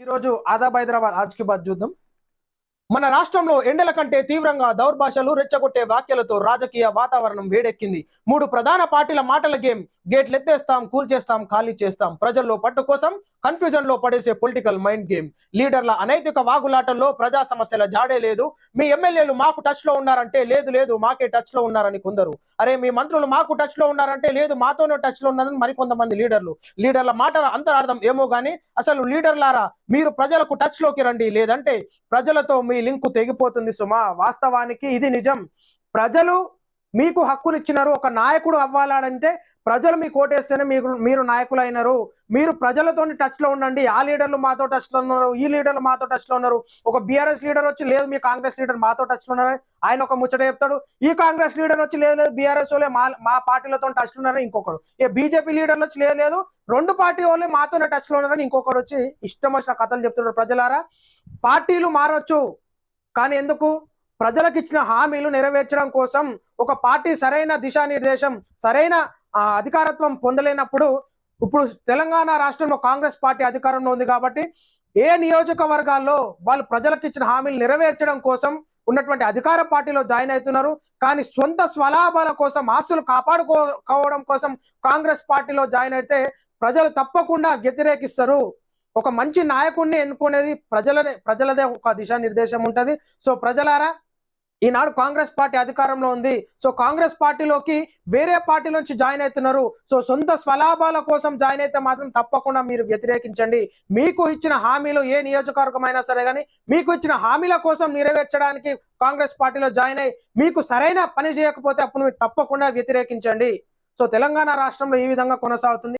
ఈరోజు ఆదాబ్ హైదరాబాద్ ఆజ్కి బాద్ చూద్దాం. మన రాష్ట్రంలో ఎండల కంటే తీవ్రంగా దౌర్భాషలు రెచ్చగొట్టే వ్యాఖ్యలతో రాజకీయ వాతావరణం వేడెక్కింది. మూడు ప్రధాన పార్టీల మాటల గేమ్. గేట్లెత్తేస్తాం కూల్చేస్తాం ఖాళీ చేస్తాం. ప్రజల్లో పట్టు కోసం కన్ఫ్యూజన్లో పడేసే పొలిటికల్ మైండ్ గేమ్. లీడర్ల అనైతిక వాగులాటల్లో ప్రజా సమస్యల జాడే లేదు. మీ ఎమ్మెల్యేలు మాకు టచ్లో ఉన్నారంటే లేదు లేదు మాకే టచ్లో ఉన్నారని కొందరు. అరే మీ మంత్రులు మాకు టచ్లో ఉన్నారంటే లేదు మాతోనే టచ్లో ఉన్నారని మరికొంతమంది లీడర్లు. లీడర్ల మాటల అంతరార్థం ఏమో గానీ అసలు లీడర్లారా మీరు ప్రజలకు టచ్లోకి రండి. లేదంటే ప్రజలతో మీ లింకు తెగిపోతుంది సుమా. వాస్తవానికి ఇది నిజం. ప్రజలు మీకు హక్కునిచ్చినారు ఒక నాయకుడు అవ్వాలంటే ప్రజలు మీకు ఓటేస్తేనే మీకు మీరు నాయకులు అయినారు మీరు ప్రజలతో టచ్లో ఉండండి. ఆ లీడర్లు మాతో టచ్లో ఉన్నారు. ఈ లీడర్లు మాతో టచ్లో ఉన్నారు. ఒక బీఆర్ఎస్ లీడర్ వచ్చి లేదు మీ కాంగ్రెస్ లీడర్ మాతో టచ్లో ఉన్నారని ఉన్నారు ఆయన ఒక ముచ్చట చెప్తాడు. ఈ కాంగ్రెస్ లీడర్ వచ్చి లేదు లేదు బీఆర్ఎస్ వాళ్ళే మా మా పార్టీలతో టచ్లో ఉన్నారు ఉన్నారని ఇంకొకడు. ఏ బీజేపీ లీడర్లు వచ్చి లేదు లేదు రెండు పార్టీ వాళ్ళే మాతోనే టచ్లో ఉన్నారని ఇంకొకడు వచ్చి ఇష్టం వచ్చిన కథలు చెప్తున్నారు ప్రజలారా పార్టీలు మారొచ్చు. కానీ ఎందుకు? ప్రజలకు ఇచ్చిన హామీలు నెరవేర్చడం కోసం ఒక పార్టీ సరైన దిశానిర్దేశం సరైన అధికారత్వం పొందలేనప్పుడు ఇప్పుడు తెలంగాణ రాష్ట్రంలో కాంగ్రెస్ పార్టీ అధికారంలో ఉంది కాబట్టి ఏ నియోజకవర్గాల్లో వాళ్ళు ప్రజలకు ఇచ్చిన హామీలు నెరవేర్చడం కోసం ఉన్నటువంటి అధికార పార్టీలో జాయిన్ అవుతున్నారు కానీ సొంత స్వలాభాల కోసం ఆస్తులు కాపాడుకోవడం కోసం కాంగ్రెస్ పార్టీలో జాయిన్ అయితే ప్రజలు తప్పకుండా వ్యతిరేకిస్తారు. ఒక మంచి నాయకుడిని ఎన్నుకునేది ప్రజలనే ప్రజలదే ఒక దిశానిర్దేశం ఉంటుంది. సో ప్రజలారా ఈనాడు కాంగ్రెస్ పార్టీ అధికారంలో ఉంది. సో కాంగ్రెస్ పార్టీలోకి వేరే పార్టీ నుంచి జాయిన్ అవుతున్నారు. సో సొంత స్వలాభాల కోసం జాయిన్ అయితే మాత్రం తప్పకుండా మీరు వ్యతిరేకించండి. మీకు ఇచ్చిన హామీలు ఏ నియోజకవర్గమైనా సరే కానీ మీకు ఇచ్చిన హామీల కోసం నెరవేర్చడానికి కాంగ్రెస్ పార్టీలో జాయిన్ అయ్యి మీకు సరైన పని చేయకపోతే అప్పుడు మీరు తప్పకుండా వ్యతిరేకించండి. సో తెలంగాణ రాష్ట్రంలో ఈ విధంగా కొనసాగుతుంది.